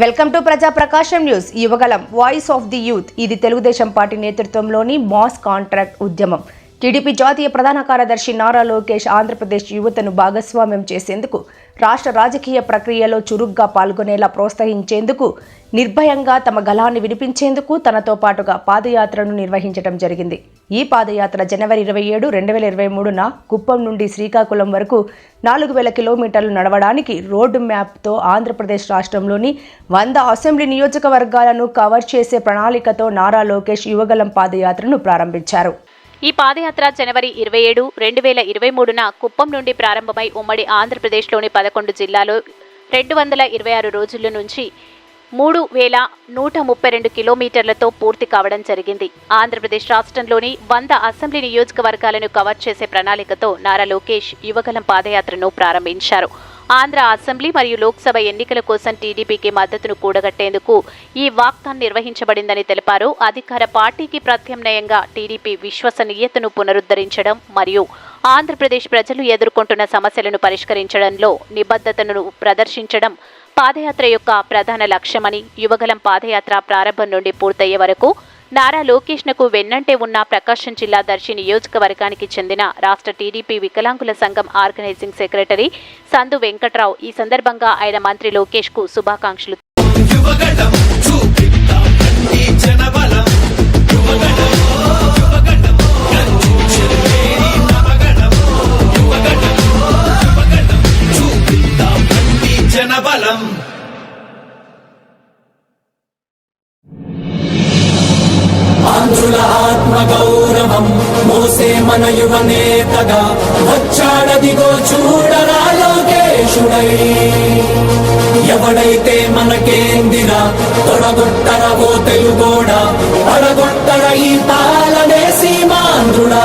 Welcome to Praja Prakasam news. Yuvagalam voice of the youth ఇది Telugu Desam party నేతృత్వంలోని mass contract ఉద్యమం. TDP జాతీయ ప్రధాన కార్యదర్శి నారా లోకేష్ ఆంధ్రప్రదేశ్ యువతను భాగస్వామ్యం చేసేందుకు రాష్ట్ర రాజకీయ ప్రక్రియలో చురుగ్గా పాల్గొనేలా ప్రోత్సహించేందుకు నిర్భయంగా తమ గళాన్ని వినిపించేందుకు తనతో పాటుగా పాదయాత్రను నిర్వహించడం జరిగింది. ఈ పాదయాత్ర జనవరి ఇరవై ఏడు రెండు వేల ఇరవై మూడున కుప్పం నుండి శ్రీకాకుళం వరకు నాలుగు వేల కిలోమీటర్లు నడవడానికి రోడ్డు మ్యాప్తో ఆంధ్రప్రదేశ్ రాష్ట్రంలోని వంద అసెంబ్లీ నియోజకవర్గాలను కవర్ చేసే ప్రణాళికతో నారా లోకేష్ యువగలం పాదయాత్రను ప్రారంభించారు. ఈ పాదయాత్ర జనవరి ఇరవై ఏడు రెండు వేల ఇరవై మూడున కుప్పం నుండి ప్రారంభమై ఉమ్మడి ఆంధ్రప్రదేశ్లోని పదకొండు జిల్లాలో రెండు వందల ఇరవై ఆరు రోజుల నుంచి మూడు వేల నూట ముప్పై రెండు కిలోమీటర్లతో పూర్తి కావడం జరిగింది. ఆంధ్రప్రదేశ్ రాష్ట్రంలోని వంద అసెంబ్లీ నియోజకవర్గాలను కవర్ చేసే ప్రణాళికతో నారా లోకేష్ యువగలం పాదయాత్రను ప్రారంభించారు. ఆంధ్ర అసెంబ్లీ మరియు లోక్సభ ఎన్నికల కోసం టీడీపీకి మద్దతును కూడగట్టేందుకు ఈ వాక్థాన్ నిర్వహించబడిందని తెలిపారు. అధికార పార్టీకి ప్రత్యామ్నాయంగా టీడీపీ విశ్వసనీయతను పునరుద్ధరించడం మరియు ఆంధ్రప్రదేశ్ ప్రజలు ఎదుర్కొంటున్న సమస్యలను పరిష్కరించడంలో నిబద్ధతను ప్రదర్శించడం పాదయాత్ర యొక్క ప్రధాన లక్ష్యమని యువగలం పాదయాత్ర ప్రారంభం నుండి పూర్తయ్యే వరకు నారా లోకేష్నకు వెన్నంటే ఉన్న ప్రకాశం జిల్లా దర్శి నియోజకవర్గానికి చెందిన రాష్ట్ర టీడీపీ వికలాంగుల సంఘం ఆర్గనైజింగ్ సెక్రటరీ సందు వెంకట్రావు ఈ సందర్భంగా ఆయన మంత్రి లోకేష్కు శుభాకాంక్షలు. దేవనేతగా వచ్చాడదిగో చూడరా లోకేశుడై. ఎవడైతే మనకేందిరా తొడగొట్టర ఓ తెలుగోడ పడగొట్టర ఈ పాలనే సీమాంధ్రుడా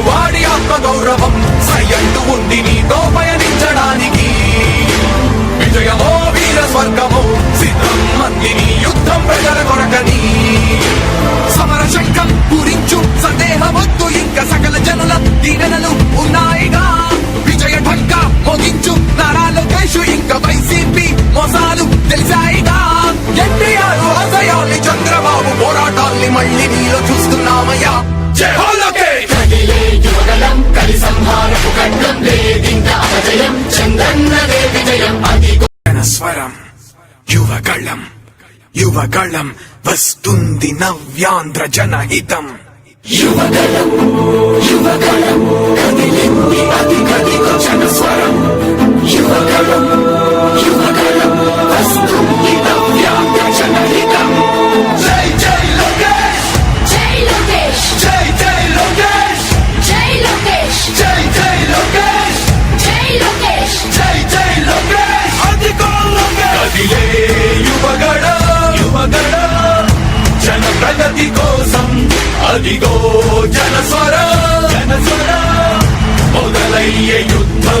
తెలుగువాడి ఆత్మ గౌరవం. సయ్యంటు ఉంది నీతో పయనించడానికి విజయమో వీర స్వర్గమో సిద్ధం మందిని యుద్ధం ప్రజల కొరకని. సమర శంఖం పూరించు సందేహమొద్దు ఇంకా సకల జనుల దీవెనలు ఉన్నాయిగా. విజయ ఢంక మోగించు నారా లోకేష్ ఇంకా వైసీపీ మోసాలు తెలిసాయిగా. ఎన్టీఆర్ ఆశయాల్ని చంద్రబాబు పోరాటాల్ని మళ్ళీ నీలో చూస్తున్నామయ్యా. జయ స్వరం యువకళం యువగళం వస్తుంది నవ్యాంధ్ర జనహితం. యువకళం యువకళం కదిలింది అధికదిగో జనస్వరం ప్రగతి కోసం అదిగో జనస్వర జనస్వర మొదలయ్యే యుద్ధం.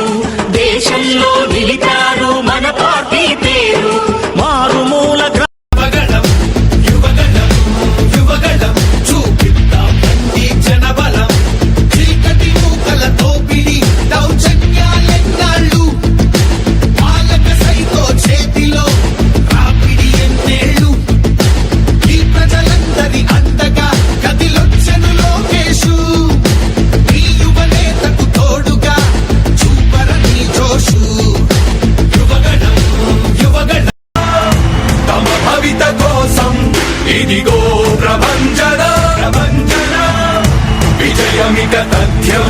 ప్రపంచ విజయమిక తథ్యం.